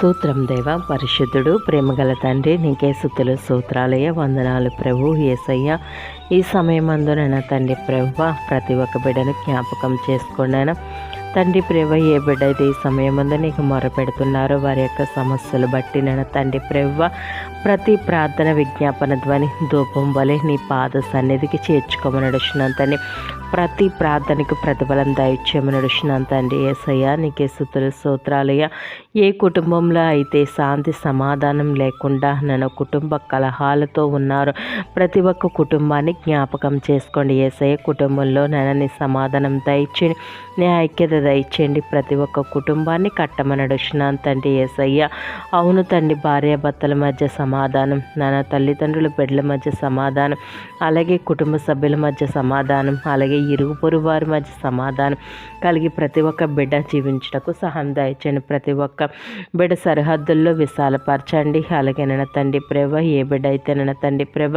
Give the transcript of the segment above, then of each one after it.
సూత్రం దేవ పరిశుద్ధుడు ప్రేమగల తండ్రి నీకే సుతులు సూత్రాలయ వందనాలు ప్రభు ఏసయ్య. ఈ సమయం అందున తండ్రి ప్రభు ప్రతి ఒక్క బిడ్డను జ్ఞాపకం చేసుకున్నాను తండ్రి ప్రేమ ఏ బిడ్డ అయితే ఈ సమయం ముందు నీకు మొరపెడుతున్నారో వారి యొక్క సమస్యలు బట్టి నేను తండ్రి ప్రేమ ప్రతి ప్రార్థన విజ్ఞాపన ధ్వని ధూపం వలె నీ పాద సన్నిధికి చేర్చుకోమని నడుచున్నంతని ప్రతి ప్రార్థనకు ప్రతిఫలం దయచేయమని నడుచున్నాను తండ్రి. ఏసయ్య నీకే సుతులు సూత్రాలయ్య ఏ కుటుంబంలో అయితే శాంతి సమాధానం లేకుండా నన్ను కుటుంబ కలహాలతో ఉన్నారు ప్రతి ఒక్క కుటుంబాన్ని జ్ఞాపకం చేసుకోండి. ఏసయ్య కుటుంబంలో నన్ను నీ సమాధానం దయచేయండి. నీ ఐక్యత దయచేయండి ప్రతి ఒక్క కుటుంబాన్ని కట్టమని అడుగుతున్నాను తండ్రి ఏసయ్య. అవును తండ్రి భార్యాభర్తల మధ్య సమాధానం నాన్న తల్లిదండ్రుల బిడ్డల మధ్య సమాధానం అలాగే కుటుంబ సభ్యుల మధ్య సమాధానం అలాగే ఇరుగు పొరుగు వారి మధ్య సమాధానం కలిగి ప్రతి ఒక్క బిడ్డ జీవించటకు సహాయం దయచండి ప్రతి ఒక్క బిడ్డ సరిహద్దుల్లో విశాలపరచండి. అలాగే నన్న తండ్రి ప్రభ ఏ బిడ్డ అయితే నన్న తండ్రి ప్రభ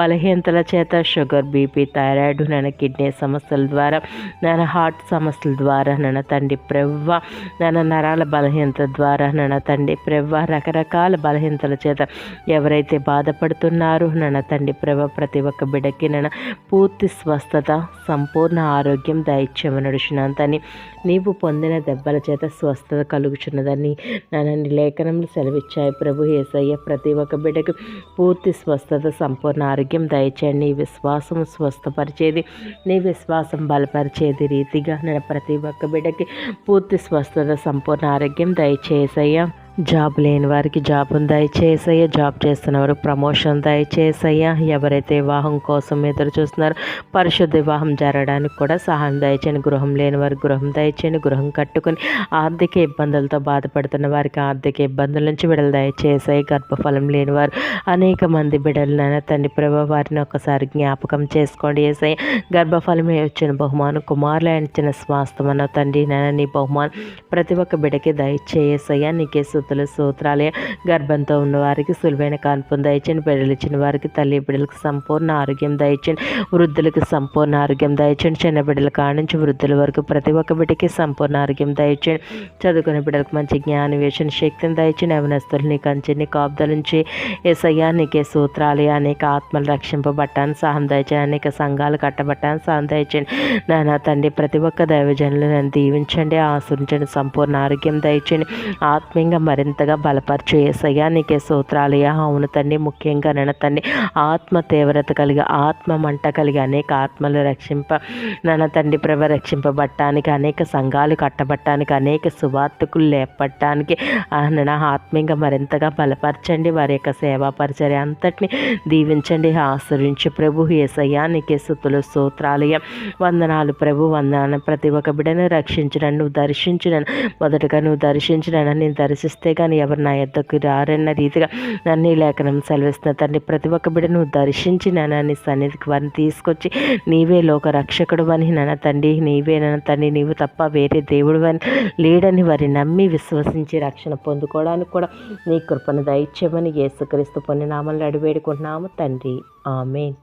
బలహీనతల చేత షుగర్ బీపీ థైరాయిడ్ నన్న కిడ్నీ సమస్యల ద్వారా నన్న హార్ట్ సమస్యల ద్వారా నన్న తండ్రి ప్రవ్వ. నన్న నరాల బలహీనత ద్వారా నన్న తండ్రి ప్రవ్వ. రకరకాల బలహీనతల చేత ఎవరైతే బాధపడుతున్నారో నన్న తండ్రి ప్రేమ ప్రతి ఒక్క బిడ్డకి నన్న పూర్తి స్వస్థత సంపూర్ణ ఆరోగ్యం దయచేయమని నడుచున్నంతని నీవు పొందిన దెబ్బల చేత స్వస్థత కలుగుచున్నదని నన్ను లేఖనంలో సెలవిచ్చాయి ప్రభు ఏసయ్య. ప్రతి ఒక్క బిడ్డకు పూర్తి స్వస్థత సంపూర్ణ ఆరోగ్యం దయచేయండి. నీ విశ్వాసం స్వస్థపరిచేది నీ విశ్వాసం బలపరిచేది రీతిగా నేను ప్రతి ఒక్క బిడ్డకి పూర్తి స్వస్థత సంపూర్ణ ఆరోగ్యం దయచేసయ్యా. జాబ్ లేని వారికి జాబ్ దయచేసయ్య జాబ్ చేస్తున్న ప్రమోషన్ దయచేసయ్య. ఎవరైతే వివాహం కోసం ఎదురు చూస్తున్నారో పరిశుద్ధ వివాహం జరగడానికి కూడా సహాయం దయచేయండి. గృహం లేని వారికి గృహం దయచేయండి. గృహం కట్టుకుని ఆర్థిక ఇబ్బందులతో బాధపడుతున్న వారికి ఆర్థిక ఇబ్బందుల నుంచి విడుదల దయచేసాయి గర్భఫలం లేని వారు అనేక మంది బిడ్డలైనా తండ్రి ప్రభు వారిని ఒకసారి జ్ఞాపకం చేసుకోండి. ఏసై గర్భఫలం వచ్చిన బహుమానం కుమారులు ఇచ్చిన స్వాస్థమన్న తండ్రి నాయన నీ బహుమానం ప్రతి ఒక్క బిడ్డకి దయచేసయ్యా నీకే స్థుతులు సూత్రాలే గర్భంతో ఉన్నవారికి సులువైన కాన్పును దయచండి బిడ్డలు ఇచ్చిన వారికి తల్లి బిడ్డలకు సంపూర్ణ ఆరోగ్యం దయచండి వృద్ధులకు సంపూర్ణ ఆరోగ్యం దయచండి చిన్న బిడ్డల కానించి వృద్ధుల వరకు ప్రతి ఒక్క బిడ్డకి సంపూర్ణ ఆరోగ్యం దయచండి చదువుకునే బిడ్డలకు మంచి జ్ఞాన శక్తిని దయచండి అవనస్తులు నీ కంచి నీ ఏసయ్యా నీకే సూత్రాలే అనేక ఆత్మలు రక్షింపబట్టాను సహం దయచండి అనేక సంఘాలు కట్టబట్టాను సహం దయచండి నాన్న తండ్రి ప్రతి ఒక్క దైవజనులు నన్ను దీవించండి ఆశ్రయించండి సంపూర్ణ ఆరోగ్యం దయచండి ఆత్మీయంగా మరింతగా బలపరచు ఏసయ్యా నీకే సూత్రాలయ్యా అవును తండ్రి ముఖ్యంగా నన్న తండ్రి ఆత్మ తీవ్రత కలిగి ఆత్మ మంట కలిగి అనేక ఆత్మలు రక్షింప నన్న తండ్రి ప్రభ రక్షింపబట్టానికి అనేక సంఘాలు కట్టబట్టానికి అనేక సువార్తకులు లేపట్టానికి నన్న ఆత్మీయంగా మరింతగా బలపరచండి. వారి యొక్క సేవా పరిచర్య అంతటిని దీవించండి. ఆశ్రయించు ప్రభు ఏసయ్యా నీకే సుతులు సూత్రాలయ వందనాలు ప్రభు వందనాలు. ప్రతి ఒక్క బిడ్డను రక్షించడం నువ్వు దర్శించడం మొదటగా నువ్వు దర్శించడం నేను దర్శిస్తే కానీ ఎవరు నా యొద్దకు రారన్న రీతిగా నన్ను ఈ లేఖనం సెలవిస్తున్న తండ్రి ప్రతి ఒక్క బిడ్డను దర్శించి నాన్న నీ సన్నిధికి వారిని తీసుకొచ్చి నీవే లోక రక్షకుడు అని నన్న తండ్రి నీవే నాన్న తండ్రి నీవు తప్ప వేరే దేవుడు అని లేడని వారి నమ్మి విశ్వసించి రక్షణ పొందుకోవడానికి కూడా నీ కృపను దయచేయమని యేసుక్రీస్తు పొందినామని అడివేడుకుంటున్నాము తండ్రి ఆమెన్.